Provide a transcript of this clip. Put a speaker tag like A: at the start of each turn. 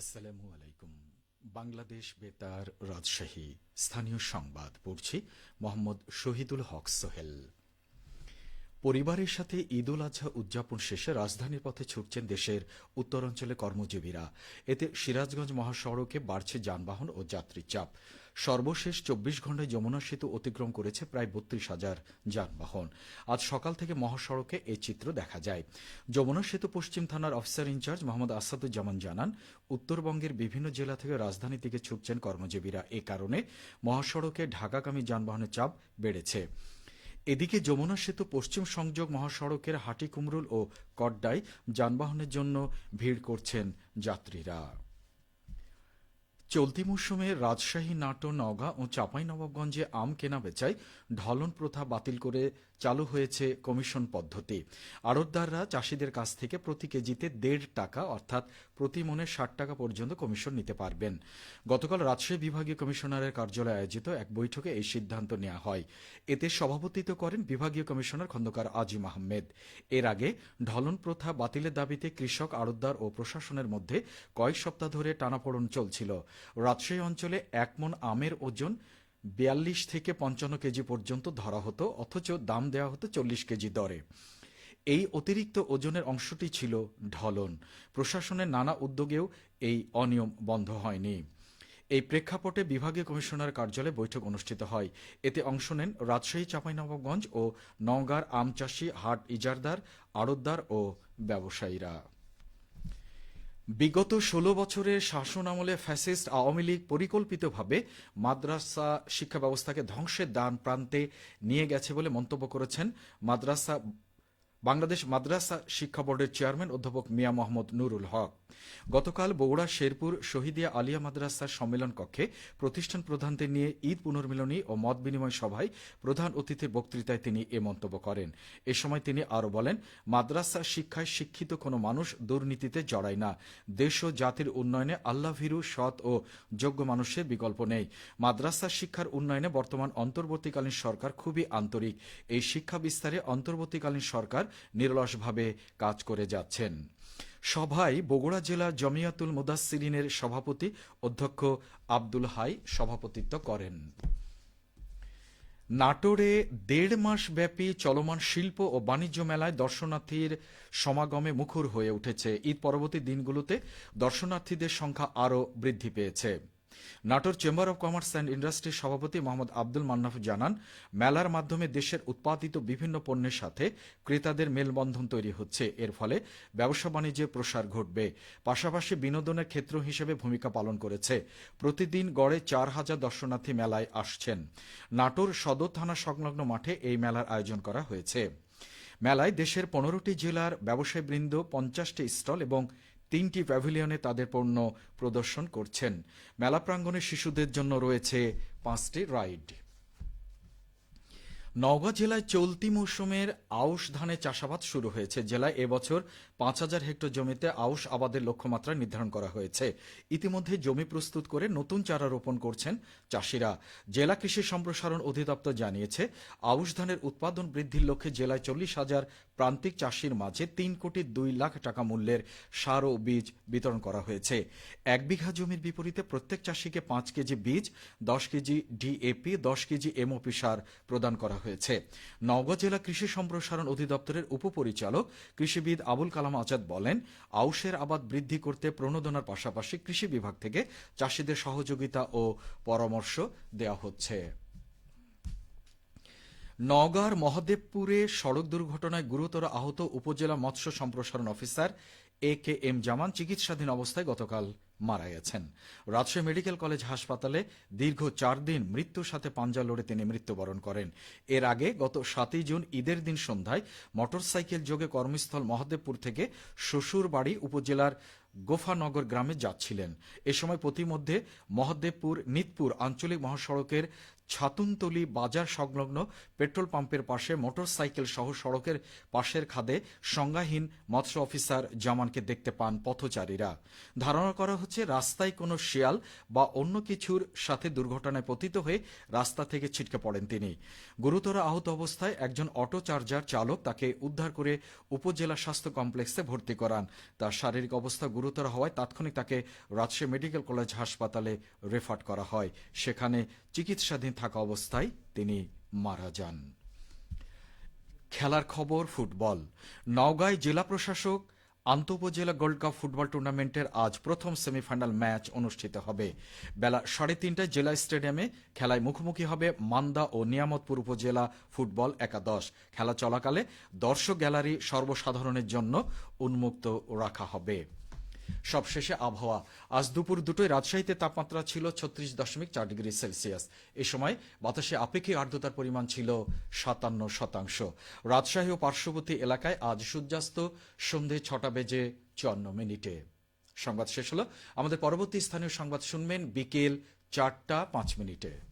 A: আসসালামু আলাইকুম। বাংলাদেশ বেতার রাজশাহী স্থানীয় সংবাদ পড়ছি মোহাম্মদ শহীদুল হক সোহেল। পরিবারের সাথে ঈদ উল আজহা উদযাপন শেষে রাজধানীর পথে ছুটছেন দেশের উত্তরাঞ্চলে কর্মজীবীরা। এতে সিরাজগঞ্জ মহাসড়কে বাড়ছে যানবাহন ও যাত্রী চাপ। সর্বশেষ চব্বিশ ঘন্টায় যমুনা সেতু অতিক্রম করেছে প্রায় বত্রিশ হাজার যানবাহন। আজ সকাল থেকে মহাসড়কে এই চিত্র দেখা যায়। যমুনা সেতু পশ্চিম থানার অফিসার ইনচার্জ মোহাম্মদ আসাদুজ্জামান জানান, উত্তরবঙ্গের বিভিন্ন জেলা থেকে রাজধানী দিকে ছুটছেন কর্মজীবীরা। এ কারণে মহাসড়কে ঢাকাগামী যানবাহনের চাপ বেড়েছে। এদিকে যমুনা সেতু পশ্চিম সংযোগ মহাসড়কের হাটিকুমরুল ও কড্ডায় যানবাহনের জন্য ভিড় করছেন যাত্রীরা। চলতি মৌসুমে রাজশাহী নাটোর নওগাঁ ও চাঁপাইনবাবগঞ্জে আম কেনা বেচায় ঢলন প্রথা বাতিল করে চালু হয়েছে কমিশন পদ্ধতি। আড়তদাররা চাষিদের কাছ থেকে প্রতি কেজিতে দেড় টাকা, অর্থাৎ প্রতি মনে ষাট টাকা পর্যন্ত কমিশন নিতে পারবেন। গতকাল রাজশাহী বিভাগীয় কমিশনারের কার্যালয়ে আয়োজিত এক বৈঠকে এই সিদ্ধান্ত নেওয়া হয়। এতে সভাপতিত্ব করেন বিভাগীয় কমিশনার খন্দকার আজিম আহমেদ। এর আগে ঢলন প্রথা বাতিলের দাবিতে কৃষক, আড়তদার ও প্রশাসনের মধ্যে কয়েক সপ্তাহ ধরে টানাপোড়ন চলছিল। রাজশাহী অঞ্চলে এক মন আমের ওজন বিয়াল্লিশ থেকে পঞ্চান্ন কেজি পর্যন্ত ধরা হতো, অথচ দাম দেওয়া হতো চল্লিশ কেজি দরে। এই অতিরিক্ত ওজনের অংশটি ছিল ঢলন। প্রশাসনের নানা উদ্যোগেও এই অনিয়ম বন্ধ হয়নি। এই প্রেক্ষাপটে বিভাগীয় কমিশনার কার্যালয়ে বৈঠক অনুষ্ঠিত হয়। এতে অংশ নেন রাজশাহী, চাঁপাইনবাবগঞ্জ ও নওগাঁর আম চাষী হাট ইজারদার, আড়তদার ও ব্যবসায়ীরা। বিগত ষোলো বছরের শাসন আমলে ফ্যাসিস্ট আওয়ামী লীগ পরিকল্পিতভাবে মাদ্রাসা শিক্ষা ব্যবস্থাকে ধ্বংসের দান প্রান্তে নিয়ে গেছে বলে মন্তব্য করেছেন মাদ্রাসা বাংলাদেশ মাদ্রাসা শিক্ষা বোর্ডের চেয়ারম্যান অধ্যাপক মিয়া মোহাম্মদ নুরুল হক। গতকাল বগুড়া শেরপুর শহীদিয়া আলিয়া মাদ্রাসার সম্মেলন কক্ষে প্রতিষ্ঠান প্রধানদের নিয়ে ঈদ পুনর্মিলনী ও মত বিনিময় সভায় প্রধান অতিথির বক্তৃতায় তিনি এ মন্তব্য করেন। এ সময় তিনি আরও বলেন, মাদ্রাসা শিক্ষায় শিক্ষিত কোনো মানুষ দুর্নীতিতে জড়ায় না। দেশ ও জাতির উন্নয়নে আল্লাভীরু সৎ ও যোগ্য মানুষের বিকল্প নেই। মাদ্রাসা শিক্ষার উন্নয়নে বর্তমান অন্তর্বর্তীকালীন সরকার খুবই আন্তরিক। এই শিক্ষা বিস্তারে অন্তর্বর্তীকালীন সরকার নিরলসভাবে কাজ করে যাচ্ছেন। সভায় বগুড়া জেলা জমিয়াতুল মুদাসিরিনের সভাপতি অধ্যক্ষ আব্দুল হাই সভাপতিত্ব করেন। নাটোরে দেড় মাস ব্যাপী চলমান শিল্প ও বাণিজ্য মেলায় দর্শনার্থীর সমাগমে মুখর হয়ে উঠেছে। ঈদ পরবর্তী দিনগুলোতে দর্শনার্থীদের সংখ্যা আরও বৃদ্ধি পেয়েছে। Natore chamber of commerce and ইন্ডাস্ট্রির সভাপতি মোহাম্মদ আব্দুল মান্নাফ জানান, মেলার মাধ্যমে দেশের উৎপাদিত বিভিন্ন পণ্যের সাথে ক্রেতাদের মেলবন্ধন তৈরি হচ্ছে। এর ফলে ব্যবসা বাণিজ্যের প্রসার ঘটবে। পাশাপাশি বিনোদনের ক্ষেত্র হিসেবে ভূমিকা পালন করেছে। প্রতিদিন গড়ে চার হাজার দর্শনার্থী মেলায় আসছেন। নাটোর সদর থানা সংলগ্ন মাঠে এই মেলার আয়োজন করা হয়েছে। মেলায় দেশের পনেরোটি জেলার ব্যবসায়ীবৃন্দ, পঞ্চাশটি স্টল এবং তিনটি প্যাভিলিয়নে তাদের পণ্য প্রদর্শন করছেন। মেলা প্রাঙ্গণে শিশুদের জন্য রয়েছে পাঁচটি রাইড। নওগাঁ জেলায় চলতি মৌসুমের আউশ ধানের চাষাবাদ শুরু হয়েছে। জেলায় এবছর পাঁচ হাজার হেক্টর জমিতে আউশ আবাদের লক্ষ্যমাত্রা নির্ধারণ করা হয়েছে। ইতিমধ্যে জমি প্রস্তুত করে নতুন চারা রোপণ করছেন চাষিরা। জেলা কৃষি সম্প্রসারণ অধিদপ্তর জানিয়েছে, আউশ ধানের উৎপাদন বৃদ্ধির লক্ষ্যে জেলায় চল্লিশ হাজার প্রান্তিক চাষির মাঝে তিন কোটি দুই লাখ টাকা মূল্যের সার ও বীজ বিতরণ করা হয়েছে। এক বিঘা জমির বিপরীতে প্রত্যেক চাষিকে পাঁচ কেজি বীজ, দশ কেজি ডিএপি, দশ কেজি এমওপি সার প্রদান করা হয়েছে। নওগাঁ জেলা কৃষি সম্প্রসারণ অধিদপ্তরের উপপরিচালক কৃষিবিদ আবুল কালাম আজাদ বলেন, আউশের আবাদ বৃদ্ধি করতে প্রণোদনার পাশাপাশি কৃষি বিভাগ থেকে চাষিদের সহযোগিতা ও পরামর্শ দেওয়া হচ্ছে। নওগাঁর মহাদেবপুরে সড়ক দুর্ঘটনায় গুরুতর আহত উপজেলা মৎস্য সম্প্রসারণ অফিসার এ কে এম জামান চিকিৎসাধীন অবস্থায় গতকাল মারা গেছেন। রাজশাহী মেডিকেল কলেজ হাসপাতালে দীর্ঘ চার দিন মৃত্যুর সাথে পাঞ্জা লড়ে তিনি মৃত্যুবরণ করেন। এর আগে গত সাতই জুন ঈদের দিন সন্ধ্যায় মোটরসাইকেল যোগে কর্মস্থল মহাদেবপুর থেকে শ্বশুরবাড়ি উপজেলার গোফানগর গ্রামে যাচ্ছিলেন। এ সময় প্রতিমধ্যে মহাদেবপুর, নিতপুর আঞ্চলিক মহাসড়কের ছাতুনতলি বাজার সংলগ্ন পেট্রোল পাম্পের পাশে মোটরসাইকেল সহ সড়কের পাশের খাদে সংজ্ঞাহীন মৎস্য অফিসার জামানকে দেখতে পান পথচারীরা। ধারণা করা হচ্ছে, রাস্তায় কোনো শিয়াল বা অন্য কিছুর সাথে দুর্ঘটনায় পতিত হয়ে রাস্তা থেকে ছিটকে পড়েন তিনি। গুরুতর আহত অবস্থায় একজন অটো চার্জার চালক তাকে উদ্ধার করে উপজেলা স্বাস্থ্য কমপ্লেক্সে ভর্তি করান। তার শারীরিক অবস্থা গুরুতর হওয়ায় তাৎক্ষণিক তাকে রাজশাহী মেডিকেল কলেজ হাসপাতালে রেফার করা হয়। সেখানে চিকিৎসাধীন থাকা অবস্থায় তিনি মারা যান। খেলার খবর, ফুটবল। নওগাঁয় জেলা প্রশাসক আন্তঃপজেলা গোল্ড কাপ ফুটবল টুর্নামেন্টের আজ প্রথম সেমিফাইনাল ম্যাচ অনুষ্ঠিত হবে। বেলা সাড়ে তিনটায় জেলা স্টেডিয়ামে খেলায় মুখোমুখি হবে মান্দা ও নিয়ামতপুর উপজেলা ফুটবল একাদশ। খেলা চলাকালে দর্শক গ্যালারি সর্বসাধারণের জন্য উন্মুক্ত রাখা হবে। সবশেষে আবহাওয়া। আজ দুপুর দুটোয় রাজশাহীতে তাপমাত্রা ছিল ছত্রিশ দশমিক চার ডিগ্রি সেলসিয়াস। এ সময় বাতাসে আপেক্ষিক আর্দ্রতার পরিমাণ ছিল সাতান্ন শতাংশ। রাজশাহী ও পার্শ্ববর্তী এলাকায় আজ সূর্যাস্ত সন্ধে ছটা বেজে চুয়ান্ন মিনিটে। সংবাদ শেষ হলো। আমাদের পরবর্তী স্থানীয় সংবাদ শুনবেন বিকেল চারটা পাঁচ মিনিটে।